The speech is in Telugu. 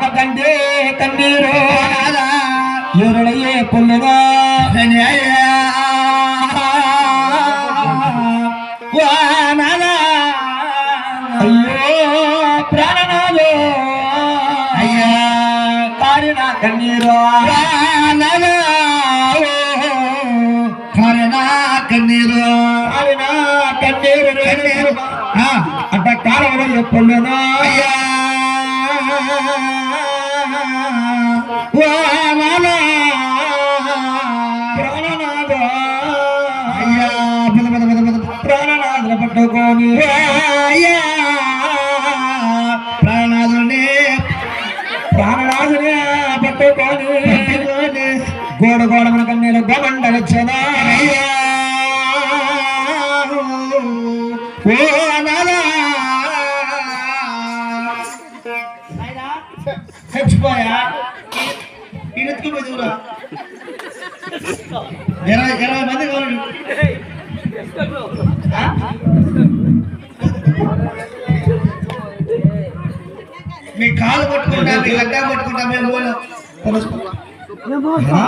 ನಮ್ಮ ಕಂಡೇ ಕಣ್ಣೀರು ಇವರೊಳಗೆ ಪುಲ್ಲದ ನ್ಯಾಯ ಅಯ್ಯೋ ಪ್ರಾಣನಾದು ಅಯ್ಯ ಕಾರಿನ ಕಣ್ಣೀರು ಕಾರಿನ ಕಣ್ಣೀರು ಕಾರಿನ ಕಣ್ಣೀರು ಕಣ್ಣೀರು ಅಡ್ಡ ಕಾರವರಲ್ಲಿ ಪುಲ್ಲದ ಅಯ್ಯ ప్రాణనాథులు పట్టుకొని. అయ్యా. ప్రాణాదుని ప్రాణనాథుని పట్టుకొని. గోడ గోడ మన కన్నీరు గమండలచ్చనా అయ్యా. చచ్చిపోయా ఈడెత్తుకుపోయి దూరా ఇరవై ఇరవై మంది కావాలి? మీ కాలు పట్టుకుంటా మీ గడ్డ పట్టుకుంటా మేము పోలేం.